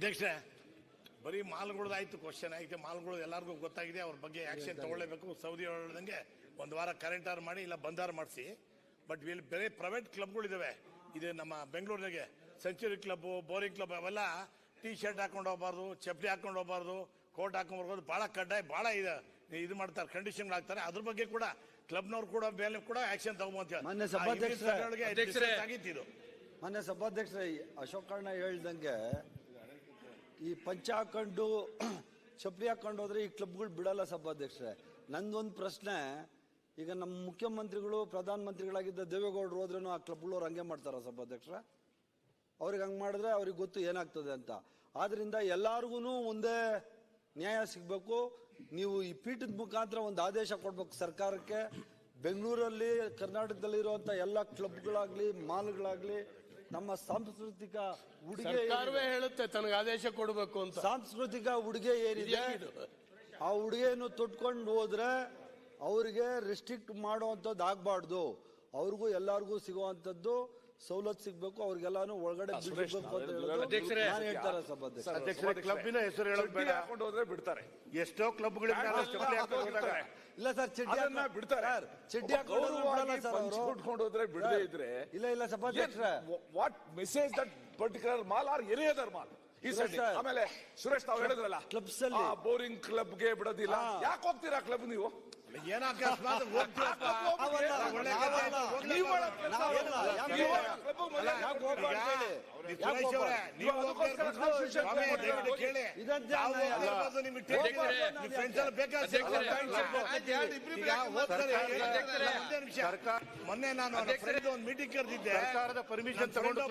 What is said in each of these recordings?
ಅಧ್ಯಕ್ಷರೇ ಬರೀ ಮಾಲ್ಗಳದ್ದು ಆಯ್ತು ಕ್ವಶನ್ ಆಯ್ತು ಮಾಲ್ಗಳು ಎಲ್ಲರಿಗೂ ಗೊತ್ತಾಗಿದೆ ಅವ್ರ ಬಗ್ಗೆ ಆಕ್ಷನ್ ತಗೊಳ್ಳೇಬೇಕು. ಸೌದಿ ಹೇಳ್ದಂಗೆ ಒಂದು ವಾರ ಕರೆಂಟ್ ಆರ್ ಮಾಡಿ ಇಲ್ಲ ಬಂದಾರ ಮಾಡಿಸಿ. ಬಟ್ ಇಲ್ಲಿ ಬೇರೆ ಪ್ರೈವೇಟ್ ಕ್ಲಬ್ಗಳಿದ್ದಾವೆ ಇದು ನಮ್ಮ ಬೆಂಗಳೂರಿನಾಗೆ ಸೆಂಚುರಿ ಕ್ಲಬ್ ಬೋರಿಂಗ್ ಕ್ಲಬ್ ಅವೆಲ್ಲ ಟೀ ಶರ್ಟ್ ಹಾಕೊಂಡು ಹೋಗ್ಬಾರ್ದು ಚಪ್ಪಲಿ ಹಾಕೊಂಡು ಹೋಗ್ಬಾರ್ದು ಕೋಟ್ ಹಾಕೊಂಡು ಬರ್ಬೋದು. ಭಾಳ ಕಡ್ಡಾಯ ಭಾಳ ಇದೆ. ಇದು ಮಾಡ್ತಾರೆ ಕಂಡೀಷನ್ ಹಾಕ್ತಾರೆ. ಅದ್ರ ಬಗ್ಗೆ ಕೂಡ ಕ್ಲಬ್ನವ್ರು ಕೂಡ ಮೇಲೆ ಕೂಡ ಆಕ್ಷನ್ ತಗೊಬೋದು ಮಾನ್ಯ ಸಭಾಧ್ಯಕ್ಷರೇ. ಅಶೋಕ್ ಆಗಿತ್ತು ಇದು. ಮಾನ್ಯ ಸಭಾಧ್ಯಕ್ಷರೇ ಅಶೋಕಣ್ಣ ಹೇಳ್ದಂಗೆ ಈ ಪಂಚ ಹಾಕೊಂಡು ಚಪ್ಪಲಿ ಹಾಕೊಂಡು ಹೋದ್ರೆ ಈ ಕ್ಲಬ್ಗಳು ಬಿಡಲ್ಲ ಸಭಾಧ್ಯಕ್ಷರೇ. ನಂದೊಂದು ಪ್ರಶ್ನೆ, ಈಗ ನಮ್ಮ ಮುಖ್ಯಮಂತ್ರಿಗಳು ಪ್ರಧಾನ ಮಂತ್ರಿಗಳಾಗಿದ್ದ ದೇವೇಗೌಡರು ಹೋದ್ರೂ ಆ ಕ್ಲಬ್ಗಳವ್ರು ಹಂಗೆ ಮಾಡ್ತಾರ ಸಭಾಧ್ಯಕ್ಷರ? ಅವ್ರಿಗೆ ಹಂಗೆ ಮಾಡಿದ್ರೆ ಅವ್ರಿಗೆ ಗೊತ್ತು ಏನಾಗ್ತದೆ ಅಂತ. ಆದ್ರಿಂದ ಎಲ್ಲಾರ್ಗು ಒಂದೇ ನ್ಯಾಯ ಸಿಗಬೇಕು. ನೀವು ಈ ಪೀಠದ ಮುಖಾಂತರ ಒಂದು ಆದೇಶ ಕೊಡ್ಬೇಕು ಸರ್ಕಾರಕ್ಕೆ. ಬೆಂಗಳೂರಲ್ಲಿ ಕರ್ನಾಟಕದಲ್ಲಿರುವಂಥ ಎಲ್ಲ ಕ್ಲಬ್ಗಳಾಗ್ಲಿ, ಮಾಲ್ಗಳಾಗ್ಲಿ ನಮ್ಮ ಸಾಂಸ್ಕೃತಿಕ ಉಡುಗೆ ಸರ್ಕಾರವೇ ಹೇಳುತ್ತೆ ತನಗೆ ಆದೇಶ ಕೊಡಬೇಕು ಅಂತ. ಸಾಂಸ್ಕೃತಿಕ ಉಡುಗೆ ಏನಿದೆ? ಆ ಉಡುಗೆಯನ್ನು ತೊಟ್ಕೊಂಡು ಹೋದ್ರೆ ಅವರಿಗೆ ರೆಸ್ಟ್ರಿಕ್ಟ್ ಮಾಡುವಂಥದ್ದು ಆಗಬಾರ್ದು. ಅವ್ರಿಗೂ ಎಲ್ಲರಿಗೂ ಸಿಗುವಂಥದ್ದು ಸವಲತ್ತು ಸಿಗ್ಬೇಕು ಅವ್ರಿಗೆಲ್ಲಾನು ಒಳಗಡೆ ಬಿಡಬೇಕು ಅಂತ ಹೇಳೋದು ಅಧ್ಯಕ್ಷರೇ. ನಾನು ಹೇಳ್ತಾರೆ ಸಭಾಧ್ಯಕ್ಷ ಅಧ್ಯಕ್ಷರೇ. ಕ್ಲಬ್ಬಿನ ಹೆಸರು ಹೇಳೋದು ಬೇಡ. ಹಾಕೊಂಡು ಹೋದ್ರೆ ಬಿಡ್ತಾರೆ. ಎಷ್ಟೋ ಕ್ಲಬ್ಗಳಿಂದ ಚಪ್ಪಲಿ ಹಾಕೊಂಡು ಹೋಗ್ತಾರೆ. ಇಲ್ಲ ಸರ್ ಚಡ್ಡಿ ಅದನ್ನ ಬಿಡ್ತಾರೆ. ಸರ್, ಚಡ್ಡಿ ಹಾಕೊಂಡು ಹೋದ್ರೆ ಬಿಡಲ್ಲ ಸರ್ ಅವರು. ಉಟ್ಕೊಂಡು ಹೋದ್ರೆ ಬಿಡದೇ ಇದ್ರೆ ಇಲ್ಲ ಇಲ್ಲ ಸಭಾಧ್ಯಕ್ಷರೇ what message that particular mall or any other mall? ಈ ಸೈಡ್ ಆಮೇಲೆ ಸುರೇಶ್ ತಾವು ಹೇಳಿದ್ರಲ್ಲ ಕ್ಲಬ್ಸ್ ಅಲ್ಲಿ. ಬೋರಿಂಗ್ ಕ್ಲಬ್ಗೆ ಬಿಡೋದಿಲ್ಲ. ಯಾಕೆ ಹೋಗ್ತೀರಾ ಕ್ಲಬ್ ನೀವು? ಏನೋ ಮೊನ್ನೆ ನಾನು ಒಂದು ಮೀಟಿಂಗ್ ಕರೆದಿದ್ದೆ. ಸರ್ಕಾರದ ಪರ್ಮಿಷನ್ ತಗೊಂಡು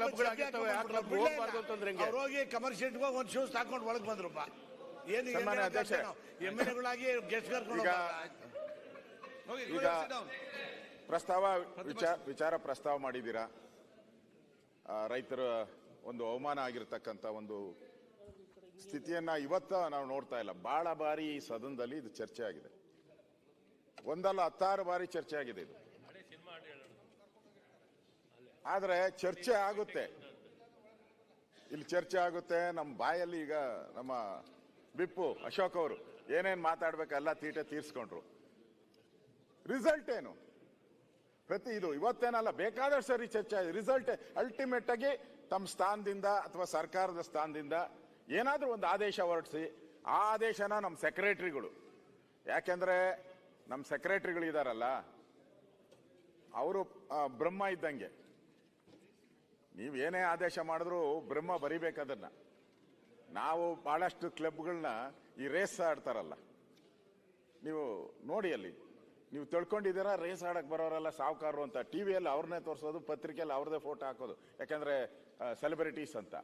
ಹೆಂಗೆ? ಕಮರ್ಷಿಯಲ್ ಒಂದು ಶೂಸ್ ಹಾಕೊಂಡು ಒಳಗೆ ಬಂದ್ರಪ್ಪ ಏನು. ಎಂ ಎಲ್ ಎಗಳಾಗಿ ಗೆಸ್ಟ್ ಕರ್ಕೊಂಡು ಈಗ ಪ್ರಸ್ತಾವ ವಿಚಾರ ವಿಚಾರ ಪ್ರಸ್ತಾವ ಮಾಡಿದ್ದೀರಾ? ಆ, ರೈತರ ಒಂದು ಅವಮಾನ ಆಗಿರ್ತಕ್ಕಂಥ ಒಂದು ಸ್ಥಿತಿಯನ್ನ ಇವತ್ತ ನಾವು ನೋಡ್ತಾ ಇಲ್ಲ. ಬಹಳ ಬಾರಿ ಈ ಸದನದಲ್ಲಿ ಇದು ಚರ್ಚೆ ಆಗಿದೆ. ಒಂದಲ್ಲ ಹತ್ತಾರು ಬಾರಿ ಚರ್ಚೆ ಆಗಿದೆ ಇದು. ಆದ್ರೆ ಚರ್ಚೆ ಆಗುತ್ತೆ. ಇಲ್ಲಿ ಚರ್ಚೆ ಆಗುತ್ತೆ ನಮ್ಮ ಬಾಯಲ್ಲಿ ಈಗ ನಮ್ಮ ಬಿಪ್ಪು ಅಶೋಕ್ ಅವರು ಏನೇನ್ ಮಾತಾಡಬೇಕಲ್ಲ ತೀಟೆ ತೀರ್ಸ್ಕೊಂಡ್ರು. ರಿಸಲ್ಟ್ ಏನು? ಪ್ರತಿ ಇದು ಇವತ್ತೇನಲ್ಲ, ಬೇಕಾದಷ್ಟು ಸರಿ ಚರ್ಚೆ ರಿಸಲ್ಟ್ ಅಲ್ಟಿಮೇಟ್ ಆಗಿ ತಮ್ಮ ಸ್ಥಾನದಿಂದ ಅಥವಾ ಸರ್ಕಾರದ ಸ್ಥಾನದಿಂದ ಏನಾದರೂ ಒಂದು ಆದೇಶ ಹೊರಡಿಸಿ, ಆ ಆದೇಶನ ನಮ್ಮ ಸೆಕ್ರೆಟ್ರಿಗಳು, ಯಾಕೆಂದ್ರೆ ನಮ್ಮ ಸೆಕ್ರೆಟರಿಗಳು ಇದ್ದಾರಲ್ಲ ಅವರು ಬ್ರಹ್ಮ ಇದ್ದಂಗೆ. ನೀವು ಏನೇ ಆದೇಶ ಮಾಡಿದ್ರು ಬ್ರಹ್ಮ ಬರಿಬೇಕದನ್ನ. ನಾವು ಬಹಳಷ್ಟು ಕ್ಲಬ್ಗಳನ್ನ ಈ ರೇಸ್ ಆಡ್ತಾರಲ್ಲ. ನೀವು ನೋಡಿ ಅಲ್ಲಿ. ನೀವು ತಿಳ್ಕೊಂಡಿದ್ದೀರಾ? ರೇಸ್ ಆಡಕ್ಕೆ ಬರೋರೆಲ್ಲ ಸಾವುಕಾರರು ಅಂತ. ಟಿ ವಿಯಲ್ಲಿ ಅವ್ರನ್ನೇ ತೋರಿಸೋದು ಪತ್ರಿಕೆಯಲ್ಲಿ ಅವ್ರದೇ ಫೋಟೋ ಹಾಕೋದು. ಯಾಕೆಂದರೆ ಸೆಲೆಬ್ರಿಟೀಸ್ ಅಂತ.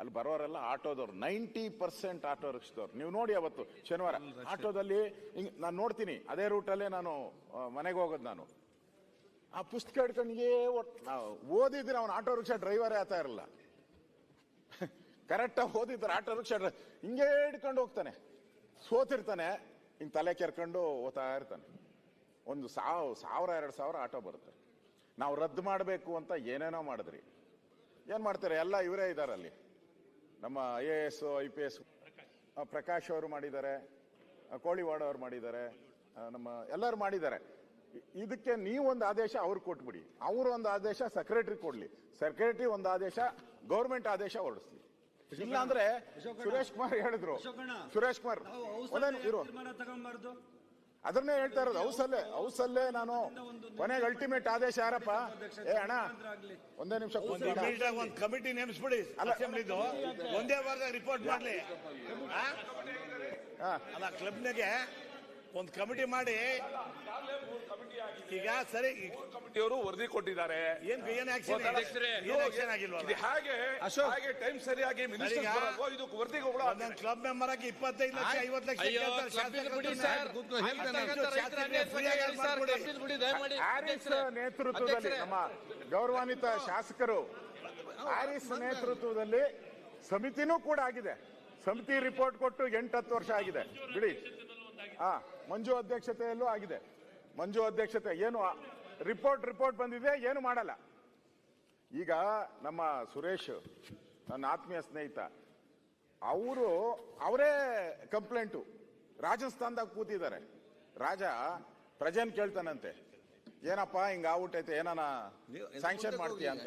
ಅಲ್ಲಿ ಬರೋರೆಲ್ಲ ಆಟೋದವ್ರು. ನೈಂಟಿ ಪರ್ಸೆಂಟ್ ಆಟೋ ರಿಕ್ಷದವ್ರು. ನೀವು ನೋಡಿ ಅವತ್ತು ಶನಿವಾರ. ಆಟೋದಲ್ಲಿ ಹಿಂಗೆ ನಾನು ನೋಡ್ತೀನಿ. ಅದೇ ರೂಟಲ್ಲೇ ನಾನು ಮನೆಗೆ ಹೋಗೋದು ನಾನು. ಆ ಪುಸ್ತಕ ಹಿಡ್ಕೊಂಡ್ಗೆ ಏ ಓದಿದ್ರೆ ಅವನು ಆಟೋ ರಿಕ್ಷಾ ಡ್ರೈವರೇ ಆತ ಇರಲ್ಲ. ಕರೆಕ್ಟಾಗಿ ಓದಿದ್ರೆ ಆಟೋ ರಿಕ್ಷಾ ಹಿಂಗೆ ಹಿಡ್ಕೊಂಡು ಹೋಗ್ತಾನೆ. ಸೋತಿರ್ತಾನೆ. ಹಿಂಗೆ ತಲೆ ಕೆರ್ಕೊಂಡು ಓದ್ತಾ ಇರ್ತಾನೆ. ಒಂದು ಸಾವ್ ಸಾವಿರ ಎರಡು ಸಾವಿರ ಆಟೋ ಬರುತ್ತೆ. ನಾವು ರದ್ದು ಮಾಡಬೇಕು ಅಂತ ಏನೇನೋ ಮಾಡಿದ್ರಿ. ಏನ್ ಮಾಡ್ತಾರೆ? ಎಲ್ಲ ಇವರೇ ಇದ್ದಾರೆ ಅಲ್ಲಿ ನಮ್ಮ I A S I P S Prakash ಅವರು ಮಾಡಿದ್ದಾರೆ ಕೋಳಿವಾಡ ಅವರು ಮಾಡಿದ್ದಾರೆ ನಮ್ಮ ಎಲ್ಲರೂ ಮಾಡಿದ್ದಾರೆ. ಇದಕ್ಕೆ ಇದಕ್ಕೆ ನೀವೊಂದು ಆದೇಶ ಅವ್ರು ಕೊಟ್ಬಿಡಿ. ಅವ್ರ ಒಂದು ಆದೇಶ ಸೆಕ್ರೆಟರಿ ಕೊಡ್ಲಿ. ಸೆಕ್ರೆಟರಿ ಒಂದು ಆದೇಶ ಗೌರ್ಮೆಂಟ್ ಆದೇಶ ಹೊರಡಿಸ್ಲಿ. ಇಲ್ಲ ಅಂದ್ರೆ ಸುರೇಶ್ ಕುಮಾರ್ ಹೇಳಿದ್ರು. ಸುರೇಶ್ ಕುಮಾರ್ ಒಂದೇ ಇರು. ಅದನ್ನೇ ಹೇಳ್ತಾ ಇರೋದು ಹೌಸಲ್ಲೇ ಹೌಸಲ್ಲೇ ನಾನು ಕೊನೆಗೆ ಅಲ್ಟಿಮೇಟ್ ಆದೇಶ ಯಾರಪ್ಪ? ಏ ಅಣ್ಣ ಒಂದೇ ನಿಮಿಷ ಒಂದು ಕಮಿಟಿ ನೇಮಿಸ್ಬಿಡಿ ಅಸೆಂಬ್ಲಿದು ಒಂದೇ ವಾರದಾಗ ರಿಪೋರ್ಟ್ ಮಾಡ್ಲಿ. ಅಲ್ಲ ಕ್ಲಬ್ನಾಗೆ ಒಂದು ಕಮಿಟಿ ಮಾಡಿ. ಈಗ ಸರಿ ಕಮಿಟಿಯವರು ವರದಿ ಕೊಟ್ಟಿದ್ದಾರೆ. ಏನ್ ಏನ್ ಆಕ್ಷನ್ ಏನ್ ಆಕ್ಷನ್ ಆಗಿಲ್ವಾ? ಇದು ಹೇಗೆ ಹಾಗೆ ಟೈಮ್ ಸರಿಯಾಗಿ ಮಿನಿಸ್ಟರ್? ಇದು ವರದಿಗೆ ಕ್ಲಬ್ ಮೆಂಬರ್ ಆಗಿ ಇಪ್ಪತ್ತೈದು ಲಕ್ಷ ಐವತ್ತು ಲಕ್ಷ ನೇತೃತ್ವದಲ್ಲಿ ನಮ್ಮ ಗೌರವಾನ್ವಿತ ಶಾಸಕರು ಹ್ಯಾರಿಸ್ ನೇತೃತ್ವದಲ್ಲಿ ಸಮಿತಿನೂ ಕೂಡ ಆಗಿದೆ. ಸಮಿತಿ ರಿಪೋರ್ಟ್ ಕೊಟ್ಟು ಎಂಟತ್ತು ವರ್ಷ ಆಗಿದೆ. ಬಿಡಿ. ಹಾ ಮಂಜು ಅಧ್ಯಕ್ಷತೆಯಲ್ಲೂ ಆಗಿದೆ. ಮಂಜು ಅಧ್ಯಕ್ಷತೆ ಏನು ರಿಪೋರ್ಟ್ ರಿಪೋರ್ಟ್ ಬಂದಿದೆ, ಏನು ಮಾಡಲ್ಲ. ಈಗ ನಮ್ಮ ಸುರೇಶ್, ನನ್ನ ಆತ್ಮೀಯ ಸ್ನೇಹಿತ, ಅವರು, ಅವರೇ ಕಂಪ್ಲೇಂಟು ರಾಜಸ್ಥಾನದಾಗ ಕೂತಿದ್ದಾರೆ. ರಾಜ, ಪ್ರಜೆನ್ ಕೇಳ್ತಾನಂತೆ. ಏನಪ್ಪ ಹಿಂಗ ಆಗ್ಬಿಟ್ಟೈತೆ ಏನನ ಸ್ಯಾಂಕ್ಷನ್ ಮಾಡ್ತೀಯ ಅಂತ.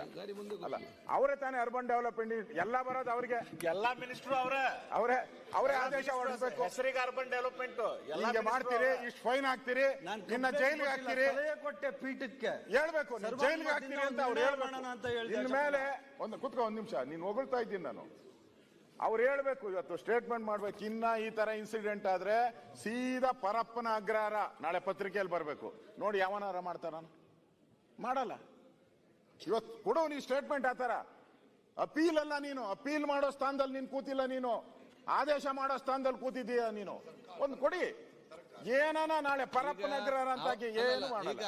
ಅಲ್ಲ ಅವರೇ ತಾನೇ ಅರ್ಬನ್ ಡೆವಲಪ್ಮೆಂಟ್ ಎಲ್ಲ ಬರೋದು ಅವ್ರಿಗೆ. ಎಲ್ಲಾ ಮಿನಿಸ್ಟರ್ ಅವರೇ. ಅವರೇ ಅವರೇ ಆದೇಶ ಹೊರಡಬೇಕು. ಹೆಸರಿಗೆ ಅರ್ಬನ್ ಡೆವಲಪ್ಮೆಂಟ್ ಹಿಂಗೆ ಮಾಡ್ತೀರಿ ಇಷ್ಟು ಫೈನ್ ಹಾಕ್ತೀರಿ ನಾನ್ ನಿನ್ನ ಜೈಲಿಗೆ ಹಾಕ್ತೀರಿ. ಕೊಟ್ಟೆ ಪೀಠಕ್ಕೆ. ಹೇಳ್ಬೇಕು ಜೈಲಿಗೆ ಹಾಕ್ತೀರಿ ಅಂತ ಅವ್ರು ಹೇಳ್ಬೇಕು. ಮಾಡೋಣ ಅಂತ ಹೇಳ್ದೆ ಇನ್ ಅಶೋಕ್ ಮೇಲೆ ಒಂದು ಕುತ್ಕೊ ಒಂದ್ ನಿಮಿಷ ನೀನ್ ಹೊಗಳ್ತಾ ಇದ್ದೀನಿ ನಾನು. ಅವ್ರು ಹೇಳ್ಬೇಕು ಇವತ್ತು ಸ್ಟೇಟ್ಮೆಂಟ್ ಮಾಡ್ಬೇಕು. ಇನ್ನ ಈ ತರ ಇನ್ಸಿಡೆಂಟ್ ಆದ್ರೆ ಸೀದಾ ಪರಪ್ಪನ ಅಗ್ರಹಾರ ನಾಳೆ ಪತ್ರಿಕೆಯಲ್ಲಿ ಬರಬೇಕು. ನೋಡಿ ಯಾವನಾರ ಮಾಡ್ತಾರ ಮಾಡಲ್ಲ. ಇವತ್ತು ಕೊಡು ನೀ ಸ್ಟೇಟ್ಮೆಂಟ್ ಆತರ ಅಪೀಲ್ ಅಲ್ಲ ನೀನು. ಅಪೀಲ್ ಮಾಡೋ ಸ್ಥಾನದಲ್ಲಿ ನೀನು ಕೂತಿಲ್ಲ ನೀನು. ಆದೇಶ ಮಾಡೋ ಸ್ಥಾನದಲ್ಲಿ ಕೂತಿದ್ದೀಯ ನೀನು. ಒಂದು ಕೊಡಿ. ಏನಾನ ನಾಳೆ ಪರಪ್ಪನ ಅಗ್ರಹಾರ ಅಂತ ಏನು ಮಾಡಲ್ಲ.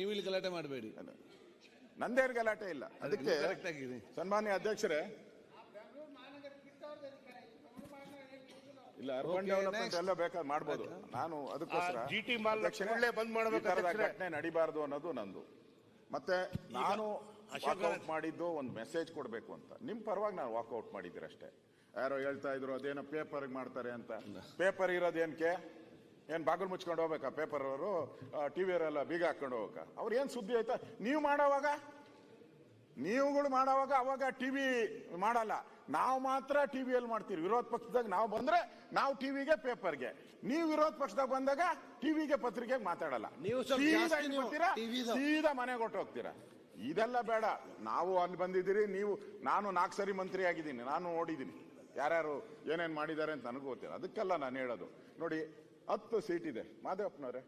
ನೀವು ಇಲ್ಲಿ ಗಲಾಟೆ ಮಾಡಬೇಡಿ. ನಂದೇನು ಗಲಾಟೆ ಇಲ್ಲ. ಅದಕ್ಕೆ ಸನ್ಮಾನ್ಯ ಅಧ್ಯಕ್ಷರೇ ಇಲ್ಲ ಅರ್ಬನ್ ಡೆವಲಪ್ಮೆಂಟ್ ಎಲ್ಲ ಬೇಕಾದ್ರೆ ಮಾಡ್ಬೋದು. ನಾನು ಅದಕ್ಕೋಸ್ಕರ ಜಿಟಿ ಮಾಲ್ ಕೂಡ್ಲೇ ಬಂದ್ ಮಾಡ್ಬೇಕು. ಘಟನೆ ನಡಿಬಾರ್ದು ಅನ್ನೋದು ನಂದು. ಮತ್ತೆ ನಾನು ವಾಕ್ಔಟ್ ವಾಕೌಟ್ ಮಾಡಿದ್ದು ಒಂದು ಮೆಸೇಜ್ ಕೊಡಬೇಕು ಅಂತ. ನಿಮ್ಮ ಪರವಾಗಿ ನಾನು ವಾಕೌಟ್ ಮಾಡಿದ್ದೀರ ಅಷ್ಟೇ ಯಾರೋ ಹೇಳ್ತಾ ಇದ್ರು ಅದೇನೋ ಪೇಪರ್ಗೆ ಮಾಡ್ತಾರೆ ಅಂತ. ಪೇಪರ್ ಇರೋದೇನ್ಕೆ ಏನು ಬಾಗಿಲು ಮುಚ್ಕೊಂಡು ಹೋಗ್ಬೇಕಾ ಪೇಪರ್ ಅವರು? ಟಿವಿ ಅವರೆಲ್ಲ ಬೀಗ ಹಾಕೊಂಡು ಹೋಗ್ಬೇಕಾ? ಅವ್ರು ಏನು ಸುದ್ದಿ ಆಯ್ತಾ? ನೀವು ಮಾಡೋವಾಗ? ನೀವುಗಳು ಮಾಡೋವಾಗ ಅವಾಗ ಟಿ ವಿ ಮಾಡಲ್ಲ. ನಾವು ಮಾತ್ರ ಟಿವಿಯಲ್ಲಿ ಮಾಡ್ತೀವಿ. ವಿರೋಧ ಪಕ್ಷದಾಗ ನಾವು ಬಂದ್ರೆ ನಾವು ಟಿವಿಗೆ ಪೇಪರ್ಗೆ. ನೀವು ವಿರೋಧ ಪಕ್ಷದಾಗ ಬಂದಾಗ ಟಿವಿಗೆ ಪತ್ರಿಕೆಗೆ ಮಾತಾಡಲ್ಲ. ನೀವು ಸ್ವಲ್ಪ ಸೀದಾ ಜಾಸ್ತಿ ಇಲ್ಲಿ ನೀವು ಬರ್ತೀರಾ, TV ದು. ಸೀದಾ ಮನೆಗೆ ಹೊಟ್ಟು ಹೋಗ್ತೀರಾ? ಇದೆಲ್ಲ ಬೇಡ. ನಾವು ಅಲ್ಲಿ ಬಂದಿದ್ದೀರಿ ನೀವು ನಾನು ನಾಲ್ಕು ಸರಿ ಮಂತ್ರಿ ಆಗಿದ್ದೀನಿ ನಾನು ನೋಡಿದ್ದೀನಿ ಯಾರ್ಯಾರು ಏನೇನು ಮಾಡಿದ್ದಾರೆ ಅಂತ ನನಗೂ ಗೊತ್ತಿಲ್ಲ. ಅದಕ್ಕೆಲ್ಲ ನಾನು ಹೇಳೋದು. ನೋಡಿ ಹತ್ತು ಸೀಟ್ ಇದೆ. ಮಾದೇವಪ್ಪನವ್ರೆ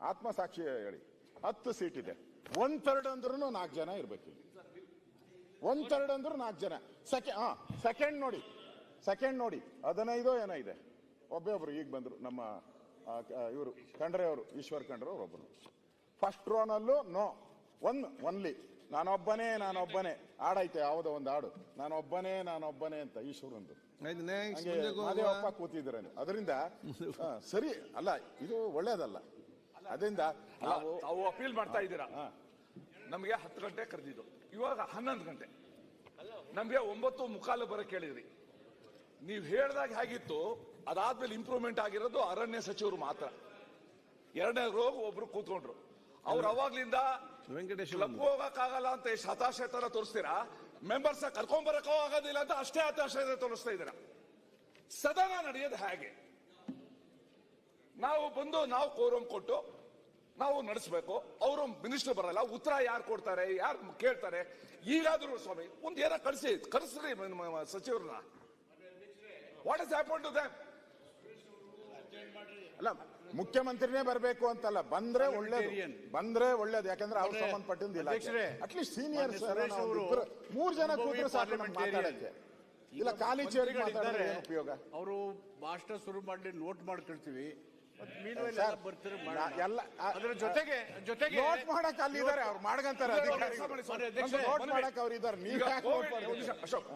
ಆತ್ಮಸಾಕ್ಷಿ ಹೇಳಿ. ಹತ್ತು ಸೀಟ್ ಇದೆ. ಒಂದ್ ಥರ್ಡ್ ಅಂದ್ರೂ ನಾಲ್ಕು ಜನ ಇರ್ಬೇಕು ಇಲ್ಲಿ. ಒಂದ್ ಥರ್ಡ್ ಅಂದ್ರೆ ನಾಲ್ಕು ಜನ. ಸೆಕೆಂಡ್ ಹಾ ಸೆಕೆಂಡ್ ನೋಡಿ. ಸೆಕೆಂಡ್ ನೋಡಿ. ಹದಿನೈದೋ ಏನೋ ಇದೆ. ಒಬ್ಬೇ ಒಬ್ರು ಈಗ ಬಂದ್ರು. ನಮ್ಮ ಇವರು ಖಂಡ್ರೆ ಅವರು ಈಶ್ವರ್ ಖಂಡ್ರೆ ಅವ್ರು ಒಬ್ಬರು ಫಸ್ಟ್ ರೋನಲ್ಲೂ ನೋ ಒನ್ ಒನ್ಲಿ ನಾನೊಬ್ಬನೇ ನಾನೊಬ್ಬನೇ. ಹಾಡೈತೆ ಯಾವುದೋ ಒಂದು ಹಾಡು ನಾನೊಬ್ಬನೇ ನಾನೊಬ್ಬನೇ ಅಂತ ಈಶ್ವರಂದು. ಮಾದೇವಪ್ಪ ಕೂತಿದ್ರೆ ಅದರಿಂದ ಹಾ, ಸರಿ ಅಲ್ಲ ಇದು ಒಳ್ಳೇದಲ್ಲ. ಅದರಿಂದ ನಾವು ಅಪೀಲ್ ಮಾಡ್ತಾ ಇದ್ದೀರಾ? ನಮಗೆ ಹತ್ತು ಗಂಟೆ ಕರೆದಿದ್ದು. ಇವಾಗ ಹನ್ನೊಂದು ಗಂಟೆ. ನಮಗೆ ಒಂಬತ್ತು ಮುಕ್ಕಾಲು ಬರಕ್ಕೆ ಹೇಳಿದ್ರಿ ನೀವು ಹೇಳಿದಾಗ ಹೇಗಿತ್ತು ಅದಾದ್ಮೇಲೆ ಇಂಪ್ರೂವ್ಮೆಂಟ್ ಆಗಿರೋದು ಅರಣ್ಯ ಸಚಿವರು ಮಾತ್ರ. ಎರಡನೇ ರೋಗ ಒಬ್ರು ಕೂತ್ಕೊಂಡ್ರು. ಅವ್ರು ಅವಾಗ್ಲಿಂದ ಹೋಗಕ್ಕಾಗಲ್ಲ ಅಂತ ಎಷ್ಟು ಹತಾಶೆ ತರ ತೋರಿಸ್ತೀರಾ? ಮೆಂಬರ್ಸ್ ಕರ್ಕೊಂಡ್ ಬರಕ್ಕೂ ಆಗೋದಿಲ್ಲ ಅಂತ ಅಷ್ಟೇ ಹತಾಶೆ ತೋರಿಸ್ತಾ ಇದ್ದೀರಾ? ಸದನ ನಡೆಯೋದು ಹೇಗೆ? ನಾವು ಬಂದು ನಾವು ಕೋರಂ ಕೊಟ್ಟು ನಾವು ನಡೆಸಬೇಕು. ಅವರು ಮಿನಿಸ್ಟರ್ ಬರಲ್ಲ. ಉತ್ತರ ಯಾರು ಕೊಡ್ತಾರೆ ಯಾರು ಕೇಳ್ತಾರೆ? ಈಗಾದರೂ ಸ್ವಾಮಿ ಒಂದು ಏನೋ ಕಳಿಸಿ ಕರೆಸ್ರಿ ಸಚಿವರನ್ನ. What is happen to them ಅಲ್ಲ ಮುಖ್ಯಮಂತ್ರಿನೇ ಬರಬೇಕು ಅಂತಲ್ಲ ಬಂದ್ರೆ ಒಳ್ಳೇದು. ಬಂದ್ರೆ ಒಳ್ಳೇದು ಯಾಕಂದ್ರೆ ಅವ್ರು ಸಂಬಂಧಪಟ್ಟಿದ್ದು ಇಲ್ಲ ಅಟ್ಲೀಸ್ಟ್ ಸೀನಿಯರ್ ಸರ್ ಮೂರ್ ಜನ ಕೂತ್ರೆ ಸಾಕು ನಮ್ಗೆ ಮಾತಾಡಕ್ಕೆ. ಇಲ್ಲ ಖಾಲಿ ಚೇರ್ ಮಾತಾಡಿದ್ರೆ ಉಪಯೋಗ? ಅವರು ಭಾಷಣ ಶುರು ಮಾಡಿ ನೋಟ್ ಮಾಡ್ಕೊಳ್ತೀವಿ. ಎಲ್ಲ ಅದ್ರ ಜೊತೆಗೆ ಜೊತೆಗೆ ನೋಟ್ ಮಾಡಕ್ ಅಲ್ಲಿದ್ದಾರೆ ಅವ್ರು ಮಾಡ್ಕಂತಾರೆ ಅಧಿಕಾರಿಗಳು ನೋಟ್ ಮಾಡಕ್ ಅವ್ರು ಇದ್ದಾರೆ ನೀವು ಯಾಕೆ ನೋಟ್